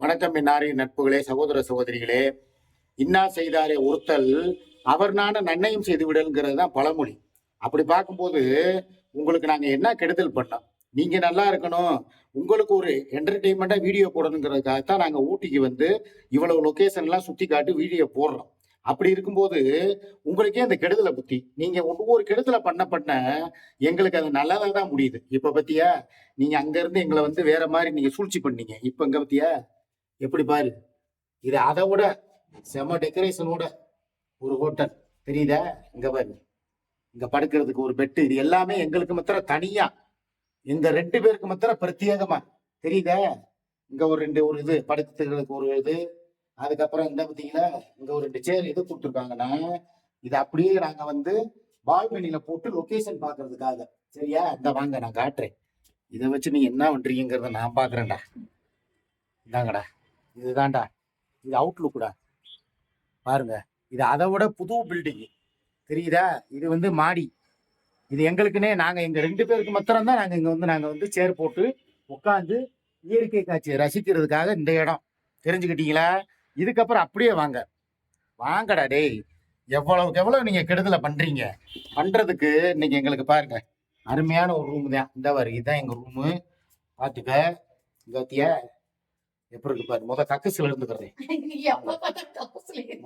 வணக்கம் இன்னாரின் நட்புகளே சகோதர சகோதரிகளே. இன்னா செய்தாரே ஒருத்தல் அவர் நான நன்மையும் செய்து விடல்ங்கிறது தான் பழமொழி. அப்படி பார்க்கும்போது உங்களுக்கு நாங்கள் என்ன கெடுதல் பண்ணோம்? நீங்கள் நல்லா இருக்கணும். உங்களுக்கு ஒரு என்டர்டெயின்மெண்ட்டாக வீடியோ போடணுங்கிறதுக்காக தான் நாங்கள் ஊட்டிக்கு வந்து இவ்வளவு லொக்கேஷன்லாம் சுற்றி காட்டி வீடியோ போடுறோம். அப்படி இருக்கும்போது உங்களுக்கே அந்த கெடுதலை புத்தி நீங்கள் ஒவ்வொரு கெடுதலை பண்ண பண்ண எங்களுக்கு அது நல்லதாக தான் முடியுது. இப்போ பற்றியா நீங்கள் அங்கேருந்து எங்களை வந்து வேற மாதிரி நீங்கள் சூழ்ச்சி பண்ணீங்க. இப்போ இங்கே பற்றியா எப்படி பாரு? இது அதை விட செம டெக்கரேஷனோட ஒரு ஹோட்டல் தெரியுதா? இங்க பாரு. இங்க படுக்கிறதுக்கு ஒரு பெட்டு இது எல்லாமே எங்களுக்கு மாத்திரம் தனியா. எங்க ரெண்டு பேருக்கு மாத்திரம் பிரத்யேகமா. தெரியுதா? இங்க ஒரு ரெண்டு ஒரு இது படுக்கிறதுக்கு ஒரு இது. அதுக்கப்புறம் இந்த பார்த்தீங்கன்னா இங்க ஒரு ரெண்டு சேர் இது கொடுத்துருக்காங்கன்னா இது அப்படியே நாங்க வந்து பால்கனியில போட்டு லொகேஷன் பாக்குறதுக்காக சரியா? இந்த வாங்க நான் காட்டுறேன். இதை வச்சு நீங்க என்ன பண்றீங்கிறத நான் பாக்குறேன்டா இந்தாங்கடா. இதுதான்டா. இது அவுட்லுக்குடா பாருங்க. இது அதை விட புது பில்டிங் தெரியுதா? இது வந்து மாடி. இது எங்களுக்குன்னே நாங்கள் எங்கள் ரெண்டு பேருக்கு மாத்திரம்தான் தான் இங்கே வந்து நாங்கள் வந்து சேர் போட்டு உட்காந்து இயற்கை காட்சியை ரசிக்கிறதுக்காக இந்த இடம். தெரிஞ்சுக்கிட்டீங்களா? இதுக்கப்புறம் அப்படியே வாங்க. வாங்கடா டேய். எவ்வளவுக்கு எவ்வளோ நீங்கள் கெடுதலை பண்ணுறீங்க பண்ணுறதுக்கு இன்னைக்கு எங்களுக்கு பாருங்க. அருமையான ஒரு ரூம் தான். இந்த பாரு இதுதான் எங்கள் ரூமு பாத்துக்க கத்தியா எப்படி இருக்கு பாரு? முத கக்கசுல இருந்துக்கிறேன்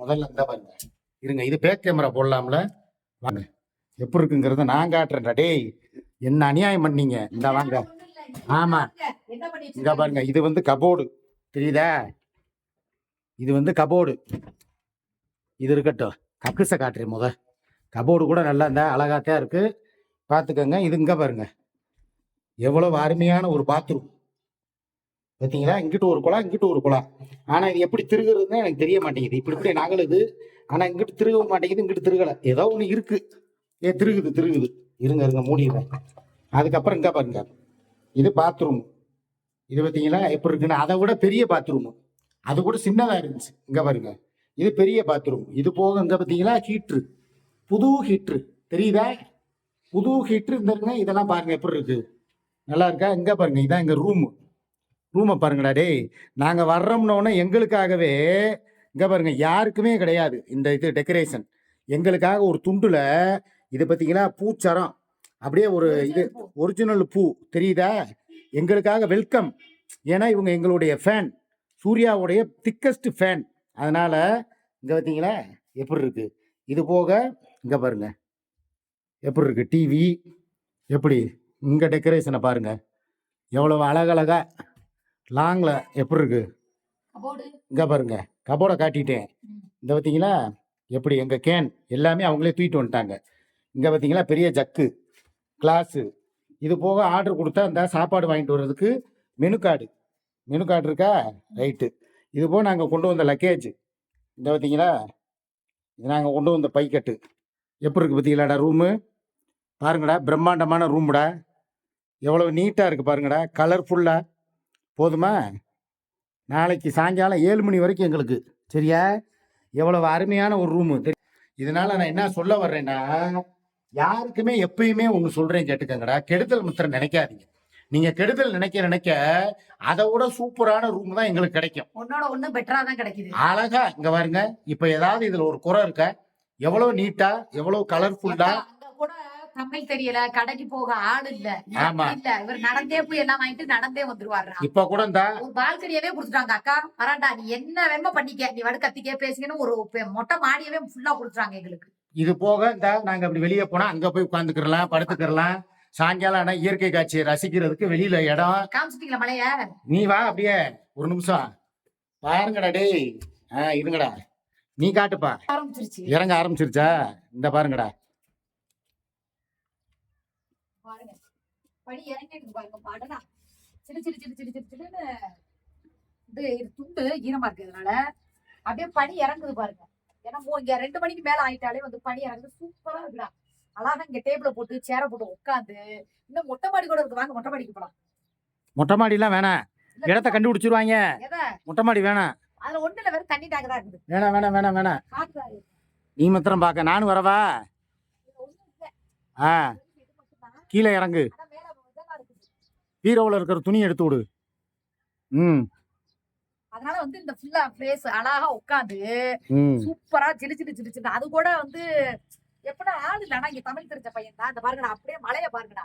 முதல்ல இந்த பாருங்க. இருங்க இது பேக் கேமரா போடலாம்ல. வாங்க. எப்படி இருக்குங்கிறத நான் காட்டுறேன்டா. டேய் என்ன அநியாயம் பண்ணீங்க? இந்த வாங்க. ஆமா இங்க பாருங்க. இது வந்து கபோர்டு தெரியுதா? இது வந்து கபோர்டு இது இருக்கட்டும். கக்குசை காட்டுறேன் முத. கபோர்டு கூட நல்லா இருந்தா அழகாத்தான் இருக்கு பார்த்துக்கோங்க இது இங்க பாருங்க. எவ்வளவு அருமையான ஒரு பாத்ரூம் பார்த்தீங்களா இங்கிட்டு ஒரு குழா இங்கிட்டு ஒரு குழா. ஆனால் இது எப்படி திருகுறதுன்னு எனக்கு தெரிய மாட்டேங்குது. இப்படி இப்படி நகலுது ஆனால் இங்கிட்டு திருக மாட்டேங்குது இங்கிட்டு திருகலை. ஏதோ ஒன்று இருக்கு. ஏ திருகுது திருகுது. இருங்க இருங்க மூடிடுறேன். அதுக்கப்புறம் இங்கே பாருங்க. இது பாத்ரூம் இது பார்த்தீங்களா எப்படி இருக்குன்னா அதை விட பெரிய பாத்ரூம் அது கூட சின்னதாக இருந்துச்சு. இங்கே பாருங்க. இது பெரிய பாத்ரூம் இது போக இங்கே பார்த்தீங்களா ஹீட்ரு புது ஹீட்ரு தெரியுதா? புது ஹீட்ரு இந்த இதெல்லாம் பாருங்க. எப்படி இருக்கு? நல்லா இருக்கா? இங்கே பாருங்க. இதான் எங்கள் ரூமு ரூமை பாருங்கடா டேய். நாங்கள் வர்றோம்னோடனே எங்களுக்காகவே இங்கே பாருங்க யாருக்குமே கிடையாது இந்த இது டெக்கரேஷன் எங்களுக்காக ஒரு துண்டுல இது பார்த்தீங்கன்னா பூச்சரம். அப்படியே ஒரு இது ஒரிஜினல் பூ. தெரியுதா? எங்களுக்காக வெல்கம் ஏன்னா இவங்க எங்களுடைய ஃபேன் சூர்யாவுடைய திக்கஸ்ட் ஃபேன் அதனால இங்கே பார்த்தீங்களா எப்படி இருக்கு? இது போக இங்கே பாருங்க. எப்படி இருக்கு? டிவி எப்படி? இங்கே டெக்கரேஷனை பாருங்க. எவ்வளவு அழகழகா லாங்ல எப்படி இருக்கு? இங்க பாருங்க. கபோர்டை காட்டிட்டேன். இந்த பார்த்தீங்களா எப்படி? எங்க கேன் எல்லாமே அவங்களே தூக்கிட்டு வந்துட்டாங்க. இங்க பார்த்தீங்களா பெரிய ஜக்கு கிளாஸு. இது போக ஆர்டர் கொடுத்தா இந்த சாப்பாடு வாங்கிட்டு வர்றதுக்கு மெனு கார்டு. மெனு கார்டு இருக்கா? ரைட்டு. இது போக நாங்கள் கொண்டு வந்த லக்கேஜ். இந்த பார்த்தீங்களா இது நாங்கள் கொண்டு வந்த பைக்கட்டு. எப்படி இருக்கு பார்த்தீங்களாடா ரூமு? பாருங்கடா பிரம்மாண்டமான ரூமுடா. எவ்வளோ நீட்டாக இருக்குது பாருங்கடா. கலர்ஃபுல்லாக போதுமா? நாளைக்கு சாயங்காலம் ஏழு மணி வரைக்கும் எங்களுக்கு. சரியா? எவ்வளவு அருமையான ஒரு ரூமு இதனால நான் என்ன சொல்ல வர்றேன்னா யாருக்குமே எப்பயுமே ஒன்று சொல்றேன் கேட்டுக்கங்கடா. கெடுதல் மித்திரம் நினைக்காதீங்க. நீங்க கெடுதல் நினைக்க நினைக்க அதை விட சூப்பரான ரூம் தான் எங்களுக்கு கிடைக்கும். உன்னோட ஒண்ணு பெட்டரா தான் கிடைக்குது. அழகா இங்க பாருங்க. இப்ப ஏதாவது இதுல ஒரு குறை இருக்கா? எவ்வளவு நீட்டா எவ்வளவு கலர்ஃபுல்லா கூட தமிழ் தெரியல கடைக்கு போக ஆள் இல்ல. இல்ல. இவர் நடந்தே போய் எல்லாம் வாங்கிட்டு நடந்தே வந்துருவாரு இப்ப கூட இந்த ஒரு பால்கனியவே கொடுத்துட்டாங்க அக்கா. வராண்டா நீ என்ன வேணுமோ பண்ணிக்க. நீ வடு கத்திக்க பேசுங்கன்னு ஒரு மொட்டை மாடியவே ஃபுல்லா கொடுத்துட்டாங்க எங்களுக்கு. இது போக இந்த நாங்க அப்படி வெளியே போனா அங்க போய் உட்காந்துக்கிறலாம் படுத்துக்கிறலாம். சாயங்காலம் ஆனா இயற்கை காட்சியை ரசிக்கிறதுக்கு வெளியில இடம். காமிச்சிட்டீங்களா மலைய? நீ வா அப்படியே ஒரு நிமிஷம். பாருங்கடா டேய். ஆ இருங்கடா. நீ காட்டுப்பா. ஆரம்பிச்சிருச்சு. இறங்க ஆரம்பிச்சிருச்சா? இந்த பாருங்கடா. பாருங்க. படி இறங்கிட்டு பாருங்க பாடனா சிறு சிறு சிறு சிறு சிறு சிறுன்னு இது இது துண்டு ஈரமா இருக்கிறதுனால அப்படியே பனி இறங்குது பாருங்க. ஏன்னா இங்க ரெண்டு மணிக்கு மேல ஆயிட்டாலே வந்து பனி இறங்குது. சூப்பரா இருக்குடா. அழகா இங்க டேபிள போட்டு சேர போட்டு உட்காந்து இன்னும் மொட்டை மாடி கூட இருக்கு. வாங்க மொட்டை மாடிக்கு போலாம். மொட்டை மாடிலாம் வேணாம் இல்ல, இடத்த கண்டுபிடிச்சிருவாங்க. மொட்டை மாடி வேணாம் அதுல ஒண்ணுல வெறும் தண்ணி டேங்க் தான் இருக்குது. வேணாம் வேணாம் வேணாம் வேணாம் நீ மாத்திரம் பார்க்க நானும் வரவா? ஆ. கீழே இறங்கு. பீரோவில் இருக்கிற துணி எடுத்து விடு. ம். அதனால வந்து இந்த ஃபுல்லா பிளேஸ் அழகா உட்காந்து சூப்பரா சிலு சிலு சிலு அது கூட வந்து எப்படா ஆள் இல்ல ஆனா இங்க தமிழ் தெரிஞ்ச பையன் தான். இந்த பாருங்கடா அப்படியே மலைய பாருங்கடா.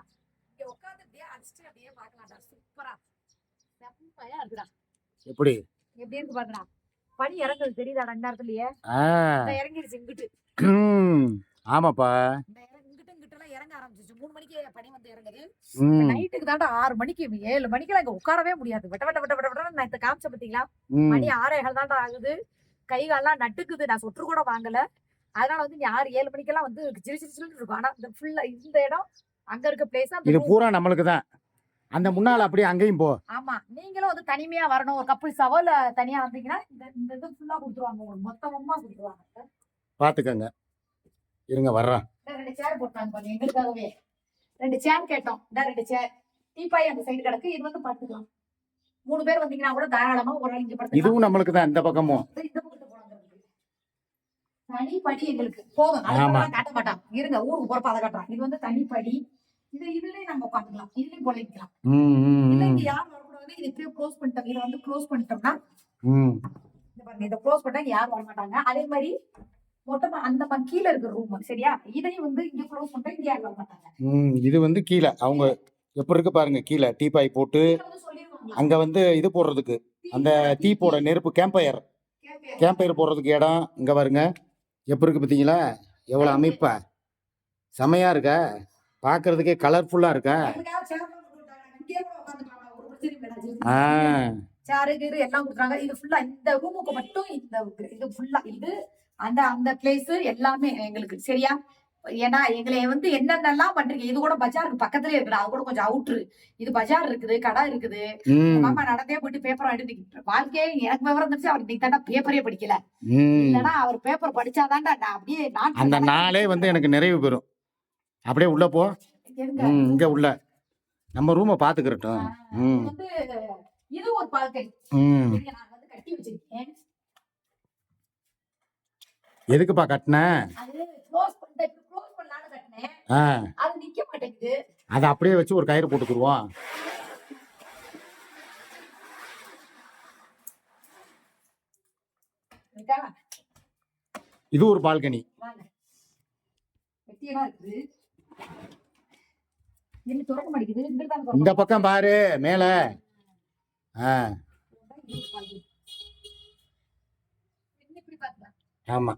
இங்க உட்காந்து அப்படியே அடிச்சுட்டு அப்படியே பார்க்கலாம்டா சூப்பரா. செம்மையா இருக்குடா. எப்படி? எப்படி இருக்கு பாருங்கடா. பனி இறங்குது தெரியுதாடா இந்த இறங்கிடுச்சு இங்கிட்டு. ஆமாப்பா இந்த இறங்க இங்கிட்டு இங்கிட்டு எல்லாம் இறங்க ஆரம்பிச்சிச்சு மூணு மணிக்கு பனி வந்து இறங்குது. நைட்டுக்கு தாண்டா ஆறு மணிக்கு ஏழு மணிக்கு அங்க உட்காரவே முடியாது. வெட்ட வெட்ட வெட்ட வெட்ட நான் இந்த காமிச்ச பாத்தீங்களா? மணி ஆறேகால் தாண்டா ஆகுது. கை கால்லாம் நட்டுக்குது. நான் சொட்டு கூட வாங்கல. அதனால வந்து ஆறு ஏழு மணிக்கெல்லாம் வந்து சிறு சிறு சிறுன்னு இருக்கும். ஆனா இந்த ஃபுல்லா இந்த இடம் அங்க இருக்க பிளேஸ் இது பூரா நம்மளுக்கு தான். அந்த முன்னால அப்படியே அங்கேயும் போ. ஆமா. நீங்களும் வந்து தனிமையா வரணும். ஒரு கப்புள்ஸாவோ இல்ல தனியா வந்தீங்கன்னா இந்த இந்த இது ஃபுல்லா கொடுத்துருவாங்க. உங்களுக்கு மொத்தமா கொடுத்துருவாங்க. பார்த்துக்கங்க இருங்க வர்றேன். ரெண்டு சேர் போட்டாங்க எங்களுக்காகவே. ரெண்டு சேர் கேட்டோம். இந்த ரெண்டு சேர் டீப்பாய் அந்த சைடு கிடக்கு. இது வந்து படுத்துக்கலாம். மூணு பேர் வந்தீங்கன்னா கூட தாராளமா ஒரு ஆள் இங்க படுத்துக்கலாம். இதுவும் நம்மளுக்கு தான் இந்த பக்கமும் இந்த இந்த பக்கத்து போனாங்க தனி படி எங்களுக்கு. போதும். ஆமா. அதெல்லாம் காட்ட மாட்டான். இருங்க ஊருக்கு போறப்ப அதை காட்டுறான். இது வந்து தனி படி இது இதுலயே நம்ம உட்காந்துக்கலாம். இதுலயும் பொழைக்கலாம் ம் ம் இல்ல ம். இங்க யாரும் வரக்கூடாது இது இப்பயே க்ளோஸ் பண்ணிட்டோம். இதை வந்து க்ளோஸ் பண்ணிட்டோம்னா இந்த பாருங்க இதை க்ளோஸ் பண்ணா யாரும் வர மாட்டாங்க அதே மாதிரி மொத்தமா அந்த கீழ இருக்கிற ரூம் சரியா? இதையும் வந்து இங்க க்ளோஸ் பண்ணிட்டா இங்க மாட்டாங்க. ம் இது வந்து கீழே. அவங்க எப்படி இருக்கு பாருங்க கீழே. டீப்பாய் போட்டு? அங்க வந்து இது போடுறதுக்கு. அந்த தீ போட நெருப்பு கேம்பயர்? கேம்பயர் போடுறதுக்கு இடம் இங்க பாருங்க. எப்படி இருக்கு பார்த்தீங்களா எவ்வளோ அமைப்பா? செமையா இருக்கா? பார்க்கறதுக்கே கலர்ஃபுல்லா இருக்கா. ஆ. சேரு கீரு எல்லாம் கொடுக்குறாங்க. இது ஃபுல்லா இந்த ரூமுக்கு மட்டும் இந்த இது ஃபுல்லா இது அந்த அந்த பிளேஸ் எல்லாமே எங்களுக்கு சரியா? ஏன்னா எங்களை வந்து என்னென்னலாம் பண்றீங்க இது கூட பஜாருக்கு பக்கத்துலயே இருக்குது. அது கூட கொஞ்சம் அவுட்ரு இது பஜார் இருக்குது கடை இருக்குது. மாமா நடந்தே போயிட்டு பேப்பர் எடுத்து வாழ்க்கையே எனக்கு விவரம் இருந்துச்சு அவர் இன்னைக்கு தாண்டா பேப்பரே படிக்கல. இல்லைன்னா அவர் பேப்பர் படிச்சாதான்டா நான் அப்படியே நான் அந்த நாளே வந்து எனக்கு நிறைவு பெறும். அப்படியே உள்ள போ. இங்க உள்ள. நம்ம ரூமை பாத்துக்கிறட்டும் வந்து இது ஒரு நான் வந்து கட்டி வச்சிருக்கேன். எதுக்குப்பா கட்டின? அது க்ளோஸ் பண்ணிட்டு க்ளோஸ் பண்ணலான்னு கட்டினேன். அது நிக்க மாட்டேங்குது. அதை அப்படியே வச்சு ஒரு கயிறு போட்டுக்குருவோம். இது ஒரு பால்கனி இந்த பக்கம் பாரு மேல. ஆ. இப்படி பாத்துக்கலாம் ஆமா.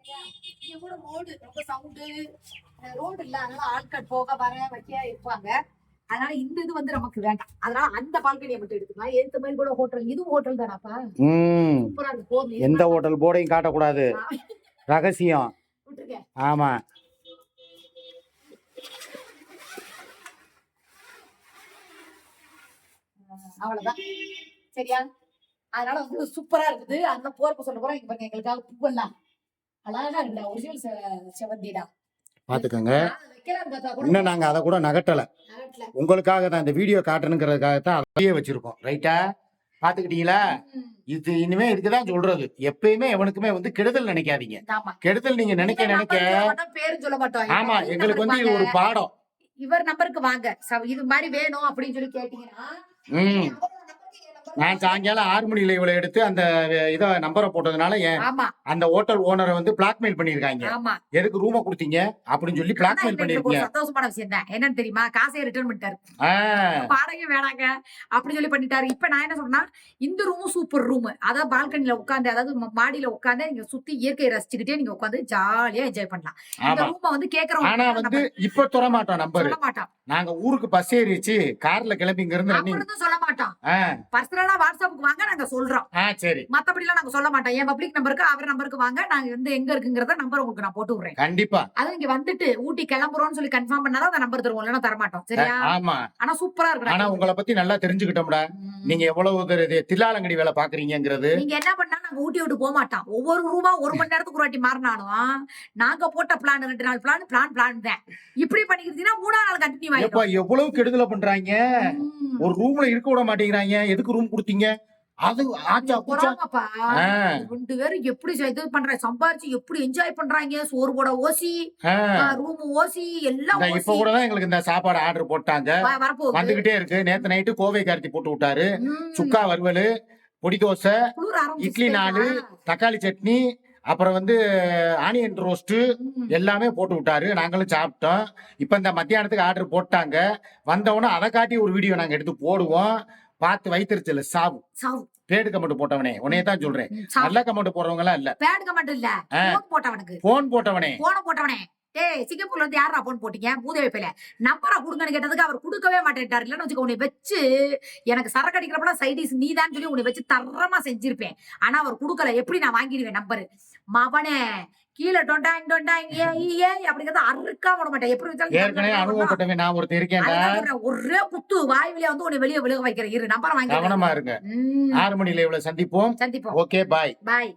சரியா? இங்க கூட ரோடு ரொம்ப சவுண்டு ரோடு இல்ல அதனால ஆட்கள் போக வர வைக்க இருப்பாங்க அதனால இந்த இது வந்து நமக்கு வேண்டாம். அதனால அந்த பால்கனியை மட்டும் எடுத்துக்கலாம். ஏத்த மாதிரி கூட ஹோட்டல் இதுவும் ஹோட்டல் தானாப்பா. சூப்பரா இருக்கு எந்த ஹோட்டல் போர்டையும் காட்டக்கூடாது. ரகசியம். ஆமா. அவ்வளவுதான். சரியா? அதனால வந்து சூப்பரா இருக்குது. அந்த போறப்ப சொல்ல போறோம் இங்க பாருங்க எங்களுக்காக பூவெல்லாம் அழகா இருக்குடா. ஒரிஜினல் செவந்திடா பாத்துக்கோங்க இன்னும் நாங்க அதை கூட நகட்டல. உங்களுக்காக தான் இந்த வீடியோ காட்டணுங்கிறதுக்காக தான் அப்படியே வச்சிருக்கோம். ரைட்டா பாத்துக்கிட்டீங்களா இது இனிமே இதுக்குதான் சொல்றது. எப்பயுமே எவனுக்குமே வந்து கெடுதல் நினைக்காதீங்க. கெடுதல் நீங்க நினைக்க நினைக்க ஆமா எங்களுக்கு வந்து இது ஒரு. பாடம். இவர் நம்பருக்கு வாங்க. இது மாதிரி வேணும் அப்படின்னு சொல்லி கேட்டீங்கன்னா ம். நான் சாயங்காலம் ஆறு மணி லைவ்ல எடுத்து அந்த இதை நம்பரை போட்டதுனால ஆமா. அந்த ஹோட்டல் ஓனரை வந்து பிளாக்மெயில் பண்ணிருக்காங்க எதுக்கு ரூமை கொடுத்தீங்க? அப்படின்னு சொல்லி பிளாக்மெயில் பண்ணிருக்கீங்க சந்தோஷமான விஷயம் தான். என்னன்னு தெரியுமா? காசையை ரிட்டர்ன் பண்ணிட்டாரு. ஆ, வாடகை வேணாங்க. அப்படி சொல்லி பண்ணிட்டாரு. இப்ப நான் என்ன சொல்றேன்னா இந்த ரூமும் சூப்பர் ரூம் அதாவது பால்கனில உட்காந்து அதாவது மாடியில உட்காந்து நீங்க சுத்தி இயற்கையை ரசிச்சுக்கிட்டே நீங்க உட்காந்து ஜாலியா என்ஜாய் பண்ணலாம். இந்த ரூம வந்து கேக்குறவங்க ஆனா வந்து இப்ப தொட மாட்டோம் நம்பர் மாட்டோம் நாங்க ஊருக்கு பஸ் ஏறிச்சு கார்ல கிளம்பி இங்க இருந்து சொல்ல மாட்டோம். பர்சனலா வாட்ஸ்அப்புக்கு வாங்க நாங்க சொல்றோம். சரி. மத்தபடி எல்லாம் நாங்க சொல்ல மாட்டோம். என் பப்ளிக் நம்பருக்கு அவர் நம்பருக்கு வாங்க. நாங்க வந்து எங்க இருக்குங்கிறத நம்பர் உங்களுக்கு நான் போட்டு விடுறேன். கண்டிப்பா. அது இங்க வந்துட்டு ஊட்டி கிளம்புறோம்னு சொல்லி கன்ஃபார்ம் பண்ணாதான் அந்த நம்பர் தருவோம். இல்லைன்னா தர மாட்டோம் சரியா? ஆமா. ஆனா சூப்பரா ஆனா இருக்கு உங்களை பத்தி நல்லா தெரிஞ்சுக்கிட்டோம்டா. நீங்க எவ்வளவு தில்லாலங்கடி வேலை பாக்குறீங்கிறது நீங்க என்ன பண்ணா நாங்க ஊட்டி விட்டு போக மாட்டோம் ஒவ்வொரு ரூபா ஒரு மணி நேரத்துக்கு ஒரு வாட்டி மாறினாலும் நாங்க போட்ட பிளான் ரெண்டு நாள் பிளான் பிளான் பிளான் தான் இப்படி பண்ணிக்கிட்டீங்கன்னா மூணாம் நாள் கண்டினியூ ஆயிடும் எவ்வளவு கெடுதல பண்றாங்க. ஒரு ரூம்ல இருக்க விட மாட்டேங்கிறாங்க. எதுக்கு ரூம் கொடுத்தீங்க? அது ரெண்டு பேரும் எப்படி இது பண்றாங்க சம்பாரிச்சு எப்படி என்ஜாய் பண்றாங்க? சோறு போட ஓசி. ரூம் ஓசி எல்லாம் இப்ப கூட தான் எங்களுக்கு இந்த சாப்பாடு ஆர்டர் போட்டாங்க. வந்துகிட்டே இருக்கு. நேத்து நைட்டு கோவை கார்த்தி போட்டு விட்டாரு. சுக்கா வறுவல் பொடி தோசை இட்லி நாலு தக்காளி சட்னி அப்புறம் வந்து ஆனியன் ரோஸ்ட் எல்லாமே போட்டு விட்டாரு. நாங்களும் சாப்பிட்டோம். இப்ப இந்த மத்தியானத்துக்கு ஆர்டர் போட்டாங்க. வந்தவொடனே அதை காட்டி ஒரு வீடியோ நாங்க எடுத்து போடுவோம். பார்த்து வைத்திருச்சல சாவு. சாவு. பேடு கமெண்ட் போட்டவனே உன்னைய தான் சொல்றேன். நல்ல கமெண்ட் போடுறவங்க எல்லாம் இல்ல. பேடுக்க மட்டும் இல்ல. ஆ. போன் போட்டவனுக்கு. போன் போட்டவனே. போன போட்டவனே. ஏய் சிங்கப்பூர்ல இருந்து யாரா போன் போட்டீங்க? மூதேவி பேல நம்பரா கொடுங்கன்னு கேட்டதுக்கு அவர் கொடுக்கவே மாட்டேன்ட்டார். இல்லன்னு வச்சுக்க உன்னை வச்சு எனக்கு சரக்கு அடிக்கிறப்ப சைடிஸ் நீ தான் சொல்லி உன்னை வச்சு தரமா செஞ்சிருப்பேன். ஆனா அவர் கொடுக்கல. எப்படி நான் வாங்கிடுவேன் நம்பரு மவனே கீழே டொண்டாங் டொண்டாங் ஏ ஏ அப்படிங்கறத அறுக்கா விட மாட்டேன். எப்படி வச்சாலும் ஏற்கனவே அனுபவப்பட்டவன் நான் ஒருத்தர் சொல்றேன், ஒரே குத்து வாய் வழியா வந்து உன்னை வெளியே விழுக வைக்கிற இரு நம்பரை வாங்கி கவனமா இருங்க. ஆறு மணில இவ்வளவு சந்திப்போம். சந்திப்போம். ஓகே பாய் பாய்